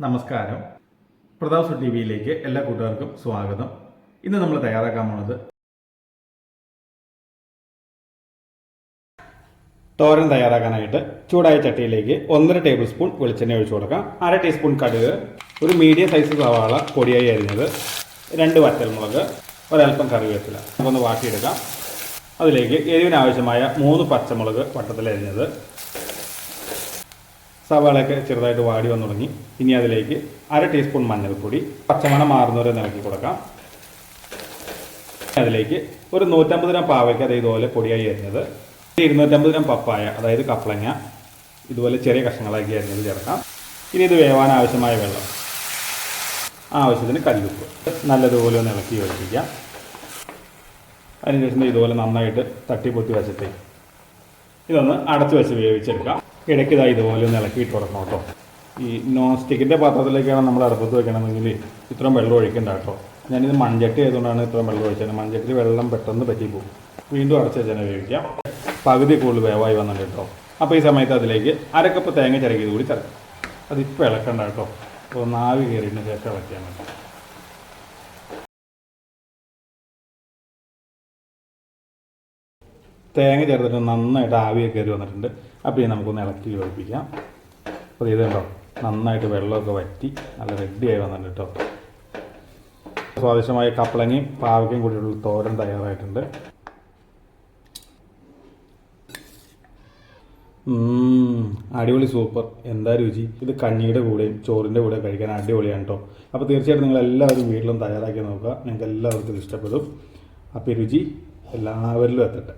നമസ്കാരം. പ്രതാപ് സു ടി വിയിലേക്ക് എല്ലാ കൂട്ടുകാർക്കും സ്വാഗതം. ഇന്ന് നമ്മൾ തയ്യാറാക്കാൻ പോണത് തോരൻ തയ്യാറാക്കാനായിട്ട് ചൂടായ ചട്ടിയിലേക്ക് ഒന്നര ടേബിൾ സ്പൂൺ വെളിച്ചെണ്ണ ഒഴിച്ചു കൊടുക്കാം. അര ടീസ്പൂൺ കടുക് ഒരു മീഡിയം സൈസ് സവാള പൊടിയായി അരിഞ്ഞത് രണ്ട് വറ്റൽമുളക് ഒരൽപ്പം കറിവേപ്പില. നമുക്കൊന്ന് വാട്ടിയെടുക്കാം. അതിലേക്ക് എരിവിനാവശ്യമായ മൂന്ന് പച്ചമുളക് വട്ടത്തിലരിഞ്ഞത് സവാളയൊക്കെ ചെറുതായിട്ട് വാടി വന്നു തുടങ്ങി. ഇനി അതിലേക്ക് അര ടീസ്പൂൺ മഞ്ഞൾപ്പൊടി പച്ചമണം മാറുന്നവരെ നിലക്കി കൊടുക്കാം. അതിലേക്ക് ഒരു നൂറ്റമ്പത് ഗ്രാം പാവയ്ക്ക് അത് ഇതുപോലെ പൊടിയായി അരിഞ്ഞത്. ഇരുന്നൂറ്റമ്പത് ഗ്രാം പപ്പായ അതായത് കപ്പളങ്ങ ഇതുപോലെ ചെറിയ കഷ്ണങ്ങളാക്കി അരിഞ്ഞത് ചേർക്കാം. ഇനി ഇത് വേവാൻ ആവശ്യമായ വെള്ളം. ആവശ്യത്തിന് കല്ലുപ്പ്. നല്ലതുപോലെ ഒന്ന് ഇളക്കി യോജിപ്പിക്കാം. അതിനുശേഷം ഇതുപോലെ നന്നായിട്ട് തട്ടിപ്പൊത്തി വെച്ചിട്ട് ഇതൊന്ന് അടച്ചു വെച്ച് വേവിച്ചെടുക്കാം. ഇടയ്ക്ക് ഇതാ ഇതുപോലെ ഒന്ന് ഇളക്കി ഇട്ട് കൊടുക്കണം കേട്ടോ. ഈ നോൺ സ്റ്റിക്കിന്റെ പാത്രത്തിലേക്കാണ് നമ്മൾ അടുപ്പത്ത് വെക്കണമെങ്കിൽ ഇത്രയും വെള്ളം ഒഴിക്കണ്ട കേട്ടോ. ഞാനിത് മൺചട്ടി ആയതുകൊണ്ടാണ് ഇത്രയും വെള്ളം ഒഴിച്ചത്. മൺചട്ടിയിൽ വെള്ളം പെട്ടെന്ന് പറ്റിപ്പോകും വീണ്ടും അടച്ച് വെച്ചാൽ വേവിക്കാം പകുതി കൂടുതൽ വേവായി വന്നിട്ട് കേട്ടോ. അപ്പോൾ ഈ സമയത്ത് അതിലേക്ക് അരക്കപ്പ് തേങ്ങ ചിരകിയത് കൂടി ചേർക്കാം. അതിപ്പോൾ ഇളക്കണ്ട കേട്ടോ. അപ്പോൾ നാവ് കയറിയതിന് ശേഷം ഇളക്കിയാൽ മതി. തേങ്ങ ചേർത്തിട്ട് നന്നായിട്ട് ആവിയൊക്കെ കയറി വന്നിട്ടുണ്ട്. അപ്പോൾ ഇനി നമുക്കൊന്ന് ഇളക്കി യോജിപ്പിക്കാം. അപ്പോൾ ഇത് കണ്ടോ? നന്നായിട്ട് വെള്ളമൊക്കെ വറ്റി നല്ല റെഡിയായി വന്നിട്ടുണ്ട് കേട്ടോ സ്വാദിഷ്ടമായ കപ്പളങ്ങയും പാവയ്ക്കും കൂടിയുള്ള തോരൻ തയ്യാറായിട്ടുണ്ട്. അടിപൊളി സൂപ്പർ. എന്താ രുചി? ഇത് കഞ്ഞിയുടെ കൂടെയും ചോറിന്റെ കൂടെ കഴിക്കാൻ അടിപൊളിയാണ് കേട്ടോ അപ്പോൾ തീർച്ചയായിട്ടും നിങ്ങൾ എല്ലാവരും വീട്ടിലും തയ്യാറാക്കി നോക്കുക. നിങ്ങൾക്ക് എല്ലാവർക്കും ഇത് ഇഷ്ടപ്പെടും. അപ്പോൾ രുചി എല്ലാവരിലും എത്തട്ടെ.